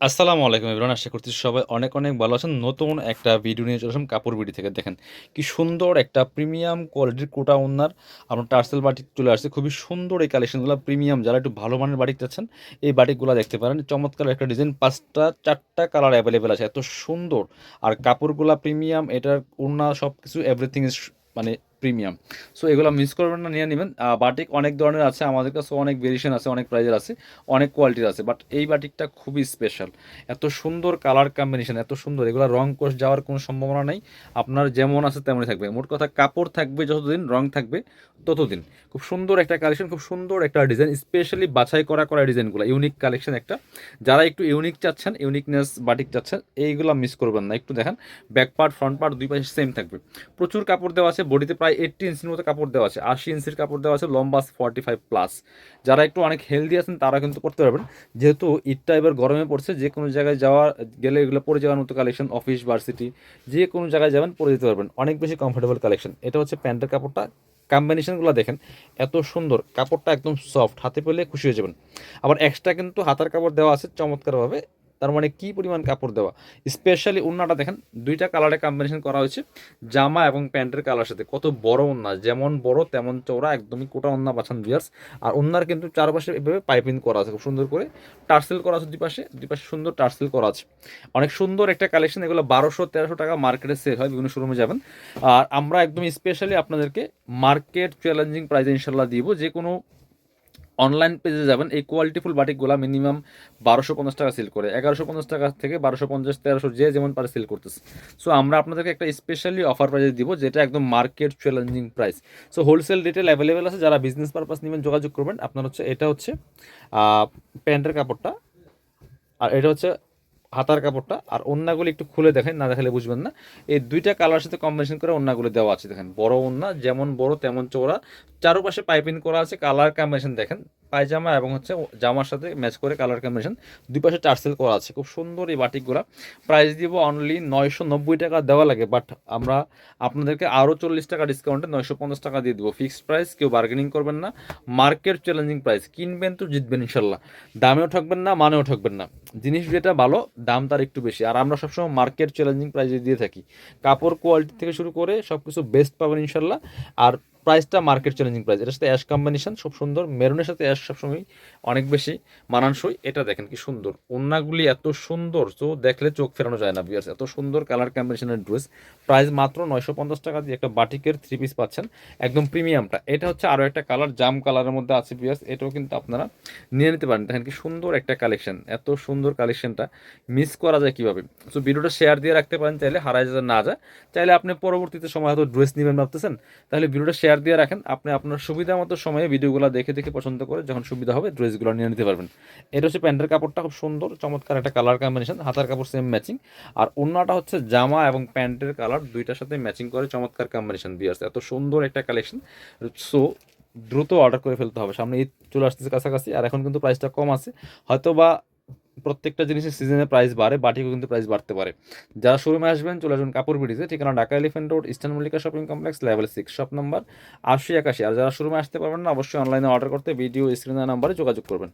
আসসালামু আলাইকুম ইমরান আশা করছি সবাই অনেক অনেক ভালো আছেন। নতুন একটা ভিডিও নিয়ে চলে আসলাম কাপড় বিডি থেকে। দেখেন কি সুন্দর একটা প্রিমিয়াম কোয়ালিটির কোটা ওনার আপনার টার্সেল বাটিক চলে আসছে। খুবই সুন্দর এই কালেকশনগুলো প্রিমিয়াম যারা একটু ভালো মানের বাটিক চাচ্ছেন, এই বাটিকগুলো দেখতে পারেন। চমৎকার একটা ডিজাইন পাঁচটা, চারটা কালার অ্যাভেলেবেল আছে। এত সুন্দর। আর কাপড়গুলা প্রিমিয়াম এটার ওড়না সব কিছু এভরিথিং ইজ মানে প্রিমিয়াম। সো এগুলো মিস করবেন না, নিয়ে নেবেন। বাটিক অনেক ধরনের আছে, আমাদের কাছে অনেক ভেরিয়েশন আছে, অনেক প্রাইজের আছে, অনেক কোয়ালিটির আছে বাট এই বাটিকটা খুবই স্পেশাল এত সুন্দর কালার কম্বিনেশন এত সুন্দর। এগুলো রং কোষ যাওয়ার কোনো সম্ভাবনা নেই। আপনার যেমন আছে তেমনই থাকবে। মোট কথা কাপড় থাকবে যতদিন, রং থাকবে ততদিন। খুব সুন্দর একটা কালেকশন খুব সুন্দর একটা ডিজাইন স্পেশালি বাছাই করা করা ডিজাইনগুলো ইউনিক কালেকশন একটা। যারা একটু ইউনিক চাচ্ছেন ইউনিকনেস বাটিক চাচ্ছেন, এইগুলো মিস করবেন না। একটু দেখেন ব্যাক পার্ট ফ্রন্ট পার্ট দুই পাশে সেম থাকবে। প্রচুর কাপড় দেওয়া আছে বডিতে প্রায় এইট্টি ইঞ্চির মতো কাপড় দেওয়া আছে, আশি ইঞ্চির কাপড় দেওয়া আছে, লম্বা ফর্টি ফাইভ প্লাস যারা একটু অনেক হেলদি আছেন, তারা কিন্তু পড়তে পারবেন। যেহেতু ঈদটা এবার গরমে পড়ছে, যে কোনো জায়গায় যাওয়া, গেলে এগুলো পরে যাওয়ার মতো কালেকশন অফিস ভার্সিটি যে কোনো জায়গায় যাবেন, পরে যেতে পারবেন। অনেক বেশি কমফোর্টেবল কালেকশন এটা হচ্ছে প্যান্টের কাপড়টা। কম্বিনেশনগুলো দেখেন, এত সুন্দর। কাপড়টা একদম সফট হাতে পেলে খুশি হয়ে যাবেন। আবার এক্সট্রা কিন্তু হাতার কাপড় দেওয়া আছে, চমৎকারভাবে তার মানে কি পরিমাণ কাপড় দেওয়া? স্পেশালি উন্নাটা দেখেন, দুইটা কালারে কম্বিনেশন করা হয়েছে, জামা এবং প্যান্টের কালার সাথে। কত বড় উন্না যেমন বড় তেমন চওড়া, একদমই কোটা উন্না বাছান বিয়ার্স আর উন্নার কিন্তু চারপাশে এভাবে পাইপিং করা আছে, খুব সুন্দর করে। টার্সেল করা আছে দুই পাশে দুই পাশে সুন্দর টার্সেল করা আছে। অনেক সুন্দর একটা কালেকশন এগুলো বারোশো, তেরোশো টাকা মার্কেটে সেল হয়, বিভিন্ন শোরুমে যাবেন। আর আমরা একদম স্পেশালি আপনাদেরকে মার্কেট চ্যালেঞ্জিং প্রাইসে ইনশাল্লাহ দিব, যে কোনো অনলাইন পেজে যাবেন, এই কোয়ালিটিফুল বাটিকগুলো মিনিমাম বারোশো পঞ্চাশ টাকা সেল করে। এগারোশো পঞ্চাশ টাকা থেকে বারোশো পঞ্চাশ, তেরোশো যে যেমন পারে সেল করতেছে। সো আমরা আপনাদেরকে একটা স্পেশালি অফার প্রাইজে দিব, যেটা একদম market challenging price so wholesale retail available আছে, যারা বিজনেস পারপাস নেবেন, যোগাযোগ করবেন। আপনার হচ্ছে, এটা হচ্ছে প্যান্টের কাপড়টা, আর এটা হচ্ছে হাতার কাপড়টা আর ওন্নাগুলি একটু খুলে দেখেন, না দেখালে বুঝবেন না। এই দুইটা কালার সাথে কম্বিনেশন করে ওন্নাগুলি দেওয়া আছে, দেখেন। বড় ওন্না, যেমন বড় তেমন চৌড়া চারপাশে পাইপিং করা আছে কালার কম্বিনেশন দেখেন। পায়জামা এবং হচ্ছে জামার সাথে ম্যাচ করে কালার কম্বিনেশন দুই পাশে টার্সেল করা আছে। খুব সুন্দর এই বাটিকগুলো। প্রাইস দিব অনলি নয়শো নব্বই টাকা দেওয়া লাগে বাট আমরা আপনাদেরকে আরও চল্লিশ টাকা ডিসকাউন্টে নয়শো পঞ্চাশ টাকা দিয়ে দেবো। ফিক্সড প্রাইস কেউ বার্গেনিং করবেন না। মার্কেট চ্যালেঞ্জিং প্রাইস কিনবেন তো জিতবেন ইনশাল্লাহ। দামেও ঠকবেন না, মানেও ঠকবেন না। জিনিস যেটা ভালো, দাম তার একটু বেশি। আর আমরা সবসময় মার্কেট চ্যালেঞ্জিং প্রাইসে দিয়ে থাকি। কাপড় কোয়ালিটি থেকে শুরু করে সব কিছু বেস্ট পাবেন ইনশাল্লাহ। আর প্রাইসটা মার্কেট চ্যালেঞ্জিং প্রাইস এটার সাথে অ্যাশ কম্বিনেশন খুব সুন্দর। মেরুনের সাথে অ্যাশ সবসময় অনেক বেশি মানানসই। এটা দেখেন কি সুন্দর। ওন্নাগুলি এত সুন্দর। তো দেখলে চোখ ফেরানো যায় না বিয়ার্স এত সুন্দর কালার কম্বিনেশনের ড্রেস প্রাইস মাত্র নয়শো পঞ্চাশ টাকা দিয়ে একটা বাটিকের থ্রি পিস পাচ্ছেন। একদম প্রিমিয়ামটা এটা হচ্ছে আরও একটা কালার জাম কালারের মধ্যে আছে বিয়ার্স এটাও কিন্তু আপনারা নিয়ে নিতে পারেন। দেখেন কি সুন্দর একটা কালেকশন এত সুন্দর কালেকশনটা মিস করা যায় কীভাবে? সো ভিডিওটা শেয়ার দিয়ে রাখতে পারেন। চাইলে হারায় যাতে না যায়। চাইলে আপনি পরবর্তীতে সময় হয়তো ড্রেস নেবেন ভাবতেছেন। তাহলে ভিডিওটা শেয়ার দিয়ে রাখেন। আপনি আপনার সুবিধা মতো সময়ে ভিডিওগুলো দেখে দেখে পছন্দ করে যখন সুবিধা হবে ড্রেসগুলো নিয়ে নিতে পারবেন। এটা হচ্ছে প্যান্টের কাপড়টা খুব সুন্দর, চমৎকার একটা কালার কম্বিনেশন হাতার কাপড় সেম ম্যাচিং আর অন্যটা হচ্ছে জামা এবং প্যান্টের কালার দুইটার সাথে ম্যাচিং করে চমৎকার কম্বিনেশন দিয়ে আসছে। এত সুন্দর একটা কালেকশন সো দ্রুত অর্ডার করে ফেলতে হবে। সামনে ঈদ চলে আসতেছে কাছাকাছি, আর এখন কিন্তু প্রাইসটা কম আছে। হয়তো বা প্রত্যেকটা জিনিসের সিজনে প্রাইস বাড়ে বাটিও কিন্তু প্রাইস বাড়তে পারে। যারা শোরুমে আসবেন, চলে আসবেন কাপড় বিডিতে, ঠিকানা Dhaka elephant road eastern Mallika shopping complex level six shop number আশি একাশি। আর যারা শোরুমে আসতে পারবেন না, অবশ্যই অনলাইনে অর্ডার করতে ভিডিও স্ক্রিনের নাম্বারে যোগাযোগ করবেন।